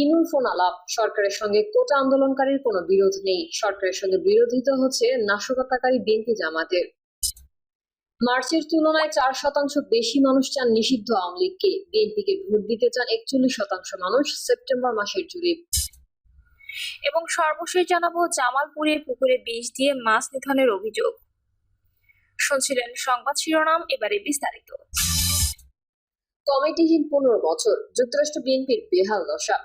ইনুর phone আলাপ, সরকারের সঙ্গে কোটা আন্দোলনকারীর কোনো বিরোধ নেই। সরকারের সঙ্গে বিরোধিতা হচ্ছে নাশকতাকারী বিএনপি জামাতের। মার্চের তুলনায় চার শতাংশ বেশি মানুষ চান নিষিদ্ধ আওয়ামী লীগকে। বিএনপিকে ভোট দিতে চান একচল্লিশ শতাংশ মানুষ সেপ্টেম্বর মাসের জরিপ এবং সর্বশেষ জানাব জামালপুরের পুকুরে বিষ দিয়ে মাছ নিধনের অভিযোগ। শুনছিলেন সংবাদ শিরোনাম, এবারে বিস্তারিত। কমিটিহীন পনেরো বছর, যুক্তরাষ্ট্র বিএনপির বেহাল দশা।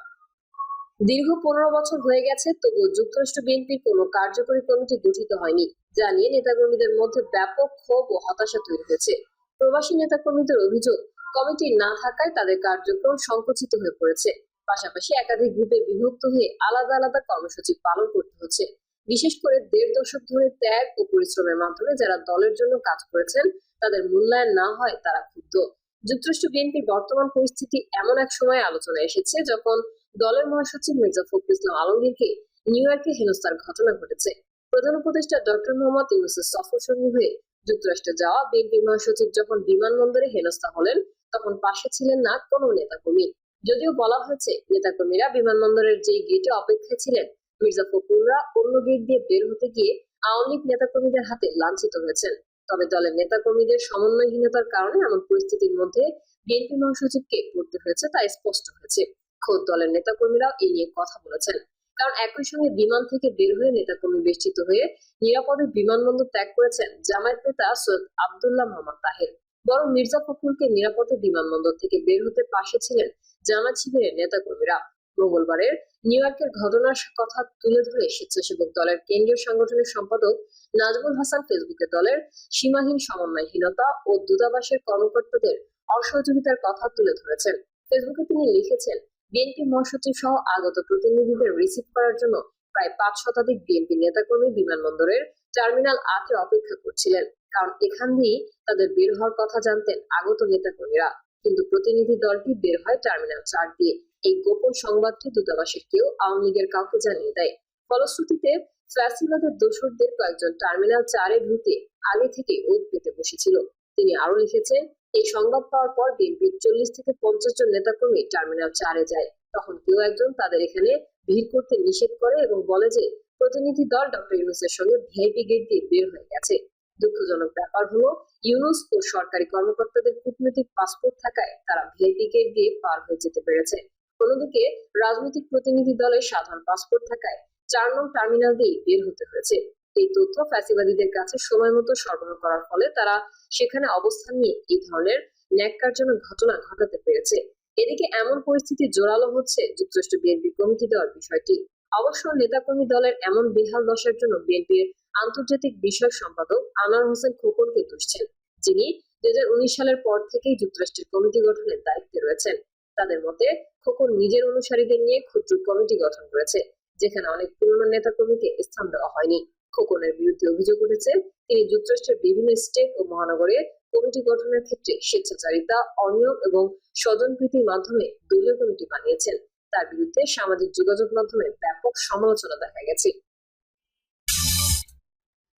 দীর্ঘ পনেরো বছর হয়ে গেছে, তবুও যুক্তরাষ্ট্র বিএনপির কোনো কার্যকরী কমিটি গঠিত হয়নি যা নিয়ে নেতাকর্মীদের মধ্যে ব্যাপক ক্ষোভ ও হতাশা তৈরি হয়েছে। প্রবাসী নেতাকর্মীদের অভিযোগ, কমিটি না থাকায় তাদের কার্যক্রম সংকুচিত হয়ে পড়েছে। পাশাপাশি একাধিক গ্রুপে বিভক্ত হয়ে আলাদা আলাদা কর্মসূচি পালন করতে হচ্ছে। বিশেষ করে দেড় দশক ধরে ত্যাগ ও পরিশ্রমের মাধ্যমে যারা দলের জন্য কাজ করেছেন, তাদের মূল্যায়ন না হয় তারা ক্ষুব্ধ। যুক্তরাষ্ট্র বিএনপির বর্তমান পরিস্থিতি এমন এক সময় আলোচনায় এসেছে, যখন দলের মহাসচিব মির্জা ফখরুল ইসলাম আলমগীরকে নিউ ইয়র্কে হেনস্থার ঘটনা ঘটেছে। প্রধান উপদেষ্টা ডক্টর মোহাম্মদ ইউনুসের সফর সঙ্গী হয়ে যুক্তরাষ্ট্রে যাওয়া বিএনপি মহাসচিব যখন বিমানবন্দরে হেনস্থা হলেন, তখন পাশে ছিলেন না কোনো নেতাকর্মী। যদিও বলা হয়েছে, নেতাকর্মীরা বিমানবন্দরের যে গেটে অপেক্ষায় ছিলেন, মির্জা ফখরুলরা অন্য গেট দিয়ে বের হতে গিয়ে আওয়ামী লীগ নেতাকর্মীদের হাতে লাঞ্ছিত হয়েছেন। তবে দলের নেতাকর্মীদের সমন্বয়হীনতার কারণে এমন পরিস্থিতির মধ্যে বিএনপি মহাসচিবকে পড়তে হয়েছে তা স্পষ্ট হয়েছে। খোদ দলের নেতাকর্মীরাও এই নিয়ে কথা বলেছেন। কারণ একই সঙ্গে বিমান থেকে বের হয়ে নেতাকর্মী বেষ্টিত হয়ে নিরাপদে বিমানবন্দর ত্যাগ করেছেন জামায়াত নেতা সৈয়দ আবদুল্লাহ মোহাম্মদ তাহের। বরং মির্জা ফখরুলকে নিরাপদে বিমানবন্দর থেকে বের হতে পাশে ছিলেন জামাত শিবিরের নেতাকর্মীরা। মঙ্গলবারের নিউ ইয়র্কের ঘটনার কথা তুলে ধরে স্বেচ্ছাসেবক দলের কেন্দ্রীয় সংগঠনের সম্পাদক নাজমুল হাসান ফেসবুকে দলের সীমাহীন সমন্বয়হীনতা ও দূতাবাসের কর্মকর্তাদের অসহযোগিতার কথা তুলে ধরেছেন। ফেসবুকে তিনি লিখেছেন বিএনপি মহাসচিব সহ আগত প্রতিনিধিদের রিসিভ করার জন্য প্রায় পাঁচ শতাধিক বিএনপি নেতাকর্মী বিমানবন্দরের টার্মিনাল আটে অপেক্ষা করছিলেন। কারণ এখান দিয়েই তাদের বের হওয়ার কথা জানতেন আগত নেতাকর্মীরা। কিন্তু প্রতিনিধি দলটি বের হয় টার্মিনাল চার দিয়ে। এই গোপন সংবাদটি দূতাবাসের কেউ আওয়ামী লীগের কাউকে জানিয়ে দেয়। ফলশ্রুতিতে ফ্যাসিবাদের দোসরদের কয়েকজন টার্মিনাল চারে ঢুকে আগে থেকে ওত পেতে বসেছিল। তিনি আরও লিখেছেন এই সংবাদ পাওয়ার পর বিএনপির চল্লিশ থেকে পঞ্চাশ জন নেতাকর্মী টার্মিনাল চারে যায়। তখন কেউ একজন তাদের এখানে ভিড় করতে নিষেধ করে এবং বলে যে, প্রতিনিধি দল ডক্টর ইউনুসের সঙ্গে ভিআইপি গেট দিয়ে বের হয়ে গেছে। দুঃখজনক ব্যাপার হলো, ইউনুস ও সরকারি কর্মকর্তাদের কূটনৈতিক পাসপোর্ট থাকায় তারা ভিআইপি গেট দিয়ে পার হয়ে যেতে পেরেছে। অন্যদিকে, রাজনৈতিক প্রতিনিধি দলের সাধারণ পাসপোর্ট থাকায় চার নং টার্মিনাল দিয়ে বের হতে হয়েছে। এই তথ্য ফ্যাসিবাদীদের কাছে সময় মতো সরবরাহ করার ফলে তারা সেখানে অবস্থান নিয়ে এই ধরনের ন্যাক্কারজনক ঘটনা ঘটাতে পেরেছে। এদিকে এমন পরিস্থিতি জোরালো হচ্ছে যুক্তরাষ্ট্র বিএনপি কমিটি দেওয়ার বিষয়টি। অবশ্য নেতাকর্মী দলের এমন বেহাল দশার জন্য বিএনপির আন্তর্জাতিক বিষয়ক সম্পাদক আনোয়ার হোসেন খোকনকে দুষছেন যিনি দুই হাজার উনিশ সালের পর থেকেই যুক্তরাষ্ট্রের কমিটি গঠনের দায়িত্বে রয়েছেন। তাদের মতে, খোকন নিজের অনুসারীদের নিয়ে ক্ষুদ্র কমিটি গঠন করেছে, যেখানে অনেক পুরনো নেতাকর্মীকে স্থান দেওয়া হয়নি। খোকনের বিরুদ্ধে অভিযোগ উঠেছে, তিনি যুক্তরাষ্ট্রের বিভিন্ন স্টেট ও মহানগরে কমিটি গঠনের ক্ষেত্রে স্বেচ্ছাচারিতা, অনিয়ম এবং স্বজনপ্রীতির মাধ্যমে দলীয় কমিটি বানিয়েছেন। তার বিরুদ্ধে সামাজিক যোগাযোগ মাধ্যমে ব্যাপক সমালোচনা দেখা গেছে।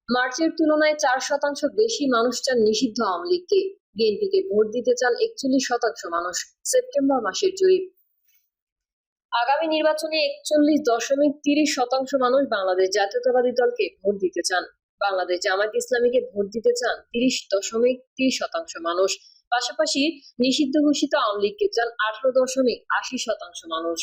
মার্চের তুলনায় চার শতাংশ বেশি মানুষ চান নিষিদ্ধ আওয়ামী লীগকে। বিএনপিকে ভোট দিতে চান একচল্লিশ শতাংশ মানুষ। সেপ্টেম্বর মাসের জরিপ। আগামী নির্বাচনে একচল্লিশ দশমিক তিরিশ শতাংশ মানুষ বাংলাদেশ জাতীয়তাবাদী দলকে ভোট দিতে চান। বাংলাদেশ জামায়াত ইসলামীকে ভোট দিতে চান তিরিশ দশমিক তিরিশ শতাংশ মানুষ। পাশাপাশি নিষিদ্ধ ঘোষিত আওয়ামী লীগকে চান আঠারো দশমিক আশি শতাংশ মানুষ।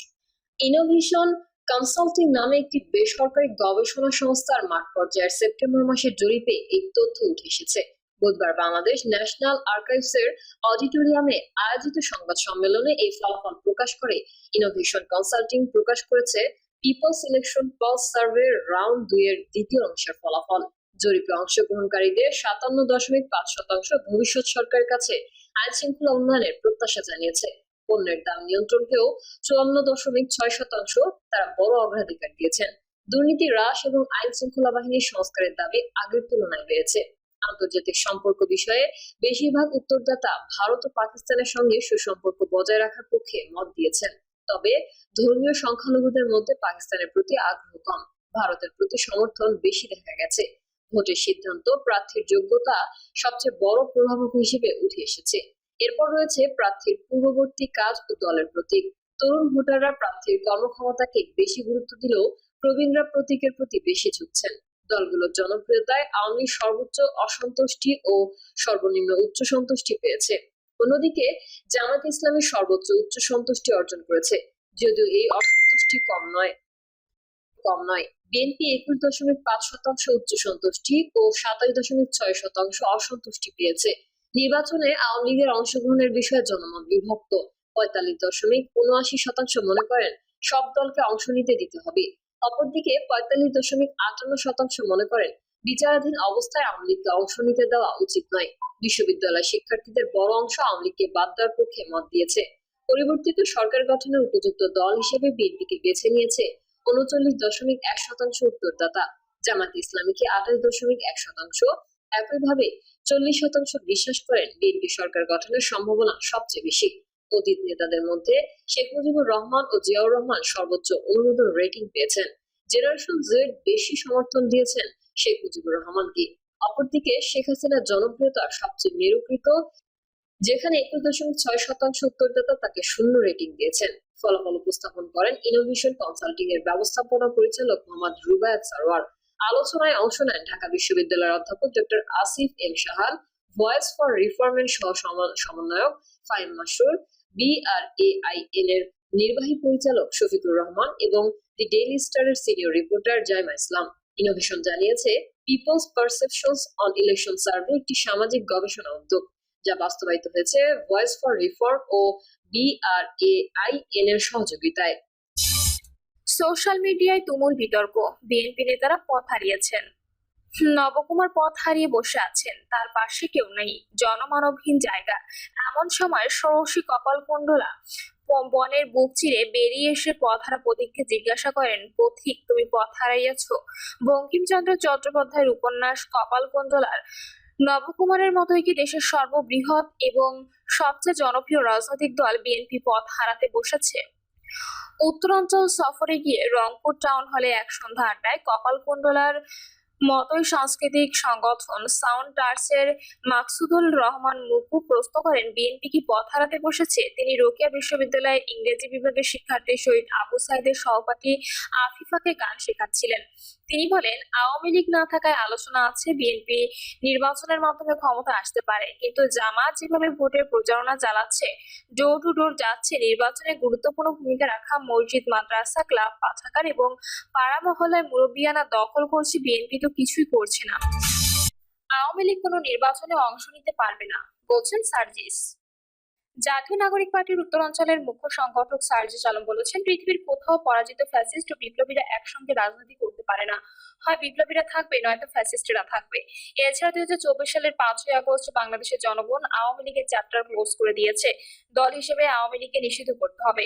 ইনোভেশন কনসাল্টিং নামে একটি বেসরকারি গবেষণা সংস্থার মাঠ পর্যায়ের সেপ্টেম্বর মাসের জরিপে এই তথ্য উঠে এসেছে। বুধবার বাংলাদেশ ন্যাশনাল আর্কাইভস এর অডিটোরিয়ামে আয়োজিত সংবাদ সম্মেলনে এই ফলাফল প্রকাশ করে। ইনোভেশন কনসাল্টিং প্রকাশ করেছে People Selection Pulse Survey round দুই এর দ্বিতীয় অংশের ফলাফল। জরিপে অংশগ্রহণকারীদের সাতান্ন দশমিক পাঁচ শতাংশ ভবিষ্যৎ সরকারের কাছে আইন শৃঙ্খলা উন্নয়নের প্রত্যাশা জানিয়েছে। পণ্যের দাম নিয়ন্ত্রণকেও চুয়ান্ন দশমিক ছয় শতাংশ তারা বড় অগ্রাধিকার দিয়েছেন। দুর্নীতি হ্রাস এবং আইন শৃঙ্খলা বাহিনীর সংস্কারের দাবি আগের তুলনায় বেড়েছে। আন্তর্জাতিক সম্পর্ক বিষয়ে বেশিরভাগ উত্তরদাতা ভারত ও পাকিস্তানের সঙ্গে সুসম্পর্ক বজায় রাখার পক্ষে মত দিয়েছেন। তবে ধর্মীয় সংখ্যালঘুদের মধ্যে পাকিস্তানের প্রতি আগ্রহ কম। ভারতের প্রতি সমর্থন বেশি দেখা গেছে। ভোটের সিদ্ধান্ত প্রার্থীর যোগ্যতা সবচেয়ে বড় প্রভাবক হিসেবে উঠে এসেছে। এরপর রয়েছে প্রার্থীর পূর্ববর্তী কাজ ও দলের প্রতীক। তরুণ ভোটাররা প্রার্থীর কর্মক্ষমতাকে বেশি গুরুত্ব দিলেও প্রবীণরা প্রতীকের প্রতি বেশি ঝুঁকছেন। দলগুলোর জনপ্রিয়তায় আওয়ামী লীগ সর্বোচ্চ অসন্তুষ্টি ও সর্বনিম্ন উচ্চ সন্তুষ্টি পেয়েছে। অন্যদিকে, জামাত ইসলামী সর্বোচ্চ উচ্চ সন্তুষ্টি অর্জন করেছে, যদিও এই অসন্তুষ্টি কম নয়। কম নয়। বিএনপি একুশ দশমিক পাঁচ শতাংশ উচ্চ সন্তুষ্টি ও সাতাশ দশমিক ছয় শতাংশ অসন্তুষ্টি পেয়েছে। নির্বাচনে আওয়ামী লীগের অংশগ্রহণের বিষয়ে জনমত বিভক্ত। পঁয়তাল্লিশ দশমিক উনআশি শতাংশ মনে করেন, সব দলকে অংশ নিতে দিতে হবে। অপরদিকে পঁয়তাল্লিশ দশমিক আটান্ন শতাংশ মনে করেন, বিচারাধীন অবস্থায় আওয়ামী লীগকে অংশ নিতে দেওয়া উচিত নয়। বিশ্ববিদ্যালয় শিক্ষার্থীদের বড় অংশ আওয়ামী লীগকে বাদ দেওয়ার পক্ষে মত দিয়েছে। পরিবর্তিত সরকার গঠনের উপযুক্ত দল হিসেবে বিএনপিকে বেছে নিয়েছে উনচল্লিশ দশমিক এক শতাংশ উত্তরদাতা। জামাত ইসলামীকে আঠাশ দশমিক এক শতাংশ। একইভাবে চল্লিশ শতাংশ বিশ্বাস করেন বিএনপি সরকার গঠনের সম্ভাবনা সবচেয়ে বেশি। অতীত নেতাদের মধ্যে শেখ মুজিবুর রহমান ও জিয়াউর রহমান সর্বোচ্চ অনুমোদন রেটিং পেয়েছেন। জেনারেশন জেড বেশি সমর্থন দিয়েছেন শেখ মুজিবুর রহমানকে। অপরদিকে শেখ হাসিনার জনপ্রিয়তা সবচেয়ে মেরুকৃত যেখানে একুশ দশমিক ছয় শতাংশ উত্তরদাতা তাকে শূন্য রেটিং দিয়েছেন। ফলাফল উপস্থাপন করেন ইনোভেশন কনসাল্টিং এর ব্যবস্থাপনা পরিচালক মোহাম্মদ রুবায়ত সারোয়ার আলোচনায় অংশ নেন ঢাকা বিশ্ববিদ্যালয়ের অধ্যাপক doctor Asif M Sahal, voice for reform সহ সমন্বয়ক ফাইম মাসুর বিআরএআইএন এর নির্বাহী পরিচালক শফিকুর রহমান এবং দি ডেইলি স্টারের senior reporter Zaima Islam. Innovation জানিয়েছে People's Perceptions on Election Survey একটি সামাজিক গবেষণা উদ্যোগ, যা বাস্তবায়িত হয়েছে ভয়েস ফর রিফর্ম ও বিআরএআইএন এর সহযোগিতায়। সোশ্যাল মিডিয়ায় তুমুল বিতর্ক, বিএনপি নেতারা পথ হারিয়েছেন। নবকুমার পথ হারিয়ে বসে আছেন। তার পাশে কেউ নেই। জনমানবহীন জায়গা। এমন সময় ষোড়শী কপালকুণ্ডলা ব- বনের বুক চিরে বেরিয়ে এসে পথহারা পথিককে জিজ্ঞাসা করেন, পথিক, তুমি পথ হারাইয়াছ? বঙ্কিমচন্দ্র চট্টোপাধ্যায়ের উপন্যাস কপালকুণ্ডলার নবকুমারের মতোই কি দেশের সর্ববৃহৎ এবং সবচেয়ে জনপ্রিয় রাজনৈতিক দল বিএনপি পথ হারাতে বসেছে? উত্তরাঞ্চল সফরে গিয়ে রংপুর টাউন হলে এক সন্ধ্যা আড্ডায় কপালকুণ্ডলার মতোই সাংস্কৃতিক সংগঠন সাউন্ড আর্টসের মাকসুদুল রহমান মুকু প্রশ্ন করেন, বিএনপি কি পথ হারাতে বসেছে? তিনি রোকিয়া বিশ্ববিদ্যালয়ের ইংরেজি বিভাগের শিক্ষার্থী শহীদ আবু সাইদের সহপাঠী আফিফাকে গান শেখাচ্ছিলেন। তিনি বলেন, আওয়ামী লীগ না থাকায় আলোচনা আছে, বিএনপি নির্বাচনের মাধ্যমে ক্ষমতা আসতে পারে, কিন্তু জামাত যেভাবে ভোটের প্রচারণা চালাচ্ছে ডোর টু ডোর যাচ্ছে, নির্বাচনে গুরুত্বপূর্ণ ভূমিকা রাখা মসজিদ, মাদ্রাসা, ক্লাব, পাঠাগার এবং পাড়া মহল্লায় মুরব্বিয়ানা দখল করছে বিএনপি তো কিছুই করছে না। আওয়ামী লীগ কোনো নির্বাচনে অংশ নিতে পারবে না, বলছেন সার্জিস। জাতীয় নাগরিক পার্টির উত্তরাঞ্চলের মুখ্য সংগঠক সার্জিস আলম বলেছেন, পৃথিবীর কোথাও পরাজিত ফ্যাসিস্ট ও বিপ্লবীরা একসঙ্গে রাজনীতি করতে পারে না। হয় বিপ্লবীরা থাকবে, নয়তো ফ্যাসিস্টরা থাকবে। এছাড়া দুই হাজার চব্বিশ সালের পাঁচই আগস্ট বাংলাদেশের জনগণ আওয়ামী লীগের চ্যাপ্টার ক্লোজ করে দিয়েছে। দল হিসেবে আওয়ামী লীগকে নিষিদ্ধ করতে হবে।